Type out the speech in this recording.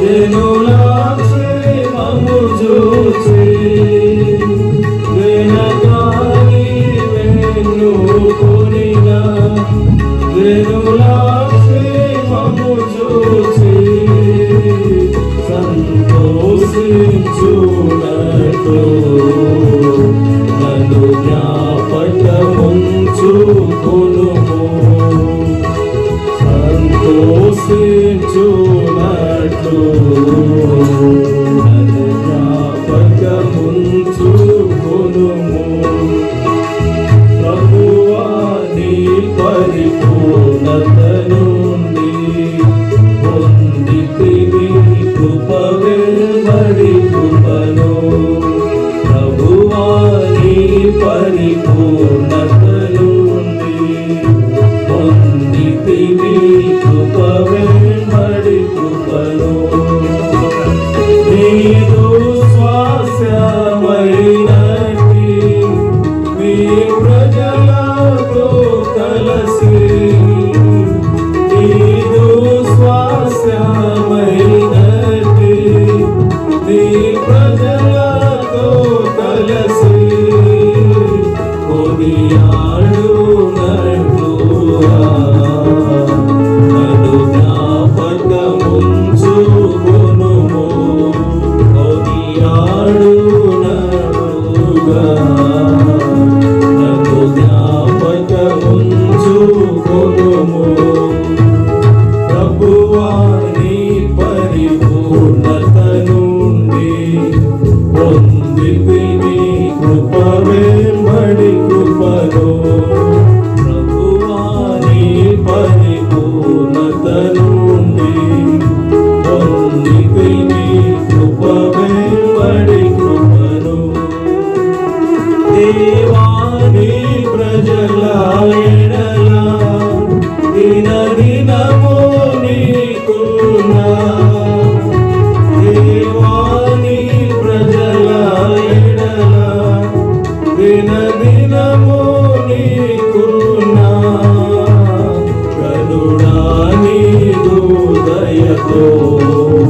జనుల క్షేమము చూచి. వెనకాని వెన్నుకొనిన Senhor. Oh.